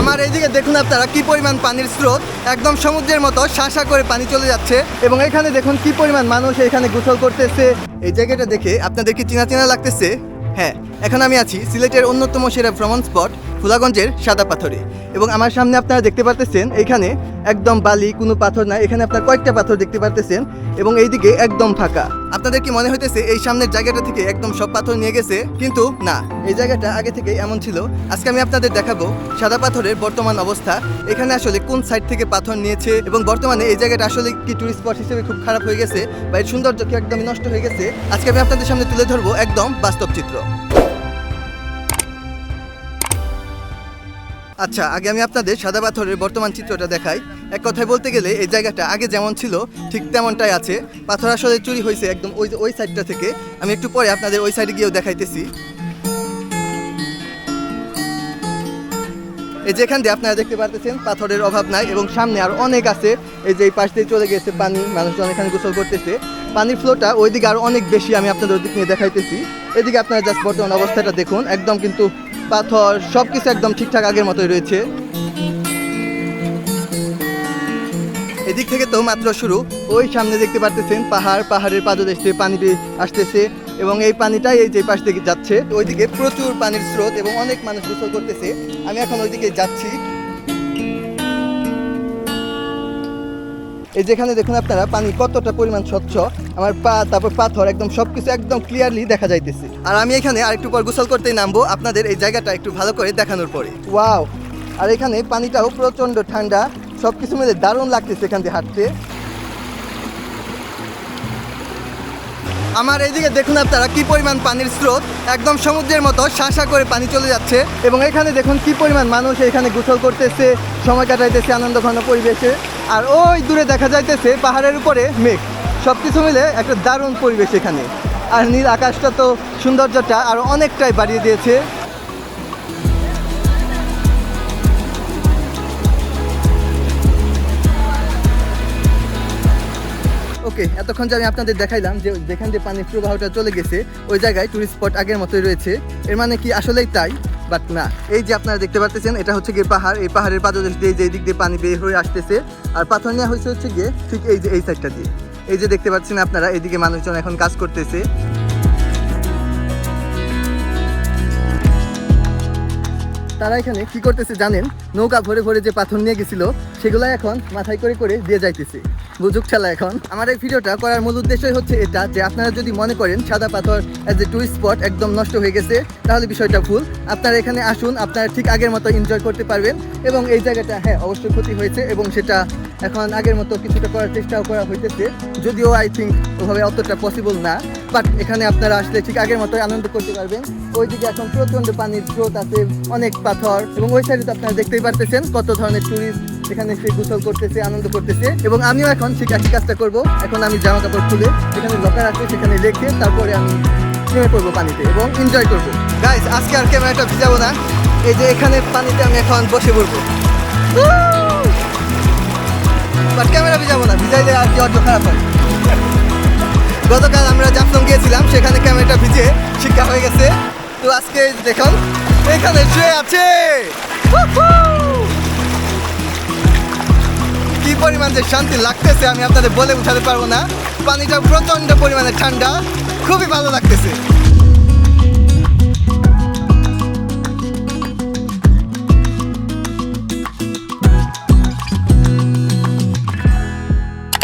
আমার এইদিকে দেখুন আপনারা কি পরিমাণ পানির স্রোত। একদম সমুদ্রের মতো শাসা করে পানি চলে যাচ্ছে এবং এখানে দেখুন কি পরিমাণ মানুষ এখানে গোসল করতেছে। এই জায়গাটা দেখে আপনাদের কি চিনা চিনা লাগতেছে? হ্যাঁ এখন আমি আছি সিলেটের অন্যতম সেরা ভ্রমণ স্পট, ফুলাগঞ্জের সাদা পাথরে। এবং আমার সামনে আপনারা দেখতে পারতেছেন এখানে একদম বালি, কোনো পাথর না এখানে আপনার কয়েকটা পাথর দেখতে পারতেছেন এবং এইদিকে একদম ফাঁকা। আপনাদের কি মনে হইতেছে এই সামনের জায়গাটা থেকে একদম সব পাথর নিয়ে গেছে? কিন্তু না, এই জায়গাটা আগে থেকে এমন ছিল। আজকে আমি আপনাদের দেখাবো সাদা পাথরের বর্তমান অবস্থা। এখানে আসলে কোন সাইড থেকে পাথর নিয়েছে এবং বর্তমানে এই জায়গাটা আসলে কি টুরিস্ট স্পট হিসেবে খুব খারাপ হয়ে গেছে বা এর সৌন্দর্য কি একদমই নষ্ট হয়ে গেছে? আজকে আমি আপনাদের সামনে তুলে ধরবো একদম বাস্তব চিত্র। আচ্ছা আগে আমি আপনাদের সাদা পাথরের বর্তমান চিত্রটা দেখাই। এক কথায় বলতে গেলে এই জায়গাটা আগে যেমন ছিল, ঠিক তেমনটাই আছে। পাথর আসলে চুরি হয়েছে একদম ওই ওই সাইডটা থেকে। আমি একটু পরে আপনাদের ওই সাইডে গিয়েও দেখাইতেছি। এই যেখান দিয়ে আপনারা দেখতে পারতেছেন, পাথরের অভাব নাই এবং সামনে আর অনেক আছে। এই যে এই পাশ দিয়ে চলে গেছে পানি, মানুষজন এখানে গোসল করতেছে। পানির ফ্লোটা ওইদিকে আরও অনেক বেশি আমি আপনাদের ওদিক নিয়ে দেখাইতেছি। এদিকে আপনারা জাস্ট বর্তমান অবস্থাটা দেখুন। একদম কিন্তু পাথর সব কিছু একদম ঠিকঠাক আগের মতোই রয়েছে। এদিক থেকে তো মাত্র শুরু। ওই সামনে দেখতে পারতেছেন পাহাড়, পাহাড়ের পাদদেশ থেকে পানি বেয়ে আসতেছে এবং এই পানিটাই এই যে পাশ থেকে যাচ্ছে। ওইদিকে প্রচুর পানির স্রোত এবং অনেক মানুষ গোসল করতেছে। আমি এখন ওইদিকে যাচ্ছি। এই যেখানে দেখুন আপনারা, পানি কতটা পরিমাণ স্বচ্ছ, আমার পা, তারপর পাথর একদম সবকিছু একদম ক্লিয়ারলি দেখা যাইতেছে। আর আমি এখানে আরেকটু পর গোসল করতেই নামবো আপনাদের এই জায়গাটা একটু ভালো করে দেখানোর পরে। ওয়াও! আর এখানে পানিটাও প্রচণ্ড ঠান্ডা, সবকিছু মিলে দারুণ লাগতেছে এখান দিয়ে হাঁটতে। আমার এইদিকে দেখুন আপনারা কি পরিমাণ পানির স্রোত, একদম সমুদ্রের মতো শাসা করে পানি চলে যাচ্ছে। এবং এখানে দেখুন কি পরিমাণ মানুষ এখানে গোসল করতেছে, সময় কাটাইতেছে আনন্দ ঘন পরিবেশে। আর ওই দূরে দেখা যাইতেছে পাহাড়ের উপরে মেঘ। সব কিছু মিলে একটা দারুণ পরিবেশ এখানে। আর নীল আকাশটা তো সৌন্দর্যটা আর অনেকটাই বাড়িয়ে দিয়েছে। ওকে, এতক্ষণ যে আমি আপনাদের দেখাইলাম যে যেখান দিয়ে পানির প্রবাহটা চলে গেছে, ওই জায়গায় টুরিস্ট স্পট আগের মতোই রয়েছে। এর মানে কি আসলেই তাই? বাট না, এই যে আপনারা দেখতে পাচ্ছেন এটা হচ্ছে গিয়ে পাহাড়। এই পাহাড়ের পাদদেশ দিয়ে যেই দিক দিয়ে পানি বের হয়ে আসতেছে। আর পাথর নেওয়া হয়েছে হচ্ছে গিয়ে ঠিক এই যে এই সাইডটা দিয়ে। এই যে দেখতে পাচ্ছেন আপনারা এইদিকে মানুষজন এখন কাজ করতেছে। তারা এখানে কি করতেছে জানেন? নৌকা ভরে ভরে যে পাথর নিয়ে গেছিল, সেগুলো এখন মাথায় করে করে দিয়ে যাইতেছে। বুঝুক খেলা এখন। আমার এই ভিডিওটা করার মূল উদ্দেশ্যই হচ্ছে এটা যে আপনারা যদি মনে করেন সাদা পাথর অ্যাজ এ টুরিস্ট স্পট একদম নষ্ট হয়ে গেছে, তাহলে বিষয়টা ভুল। আপনারা এখানে আসুন, আপনারা ঠিক আগের মতো এনজয় করতে পারবেন এবং এই জায়গাটা হ্যাঁ অবশ্যই ক্ষতি হয়েছে এবং সেটা এখন আগের মতো কিছুটা করার চেষ্টাও করা হইতেছে। যদিও আই থিঙ্ক ওভাবে অতটা পসিবল না বাট এখানে আপনারা আসলে ঠিক আগের মতোই আনন্দ করতে পারবেন। ওইদিকে এখন প্রচণ্ড পানির স্রোত আছে, অনেক পাথর, এবং ওই সাইডে তো আপনারা দেখতেই পারতেছেন কত ধরনের টুরিস্ট এখানে সে গোসল করতেছে, আনন্দ করতেছে, এবং আমিও এখন ঠিক একই কাজটা করব। এখন আমি জামা কাপড় খুলে যেখানে লকার আছে সেখানে রেখে তারপরে আমি নেমে পড়ব পানিতে এবং এনজয় করব। গাইজ আজকে আর ক্যামেরাটা ভিজাবো না। এই যে এখানে পানিতে আমি এখন বসে পড়ব। বাট ক্যামেরা ভিজাবো না, ভিজাইলে আর কি অর্থ খারাপ হয়? গতকাল আমরা জাফলং গিয়েছিলাম, সেখানে ক্যামেরাটা ভিজে শিক্ষা হয়ে গেছে। তো আজকে দেখুন, এখানে শুয়ে আছে। কি পরিমাণ যে শান্তি লাগতেছে, আমি আপনাদের বলে উঠাতে পারব না। পানিটা প্রচণ্ড পরিমাণে ঠান্ডা, খুবই ভালো লাগতেছে।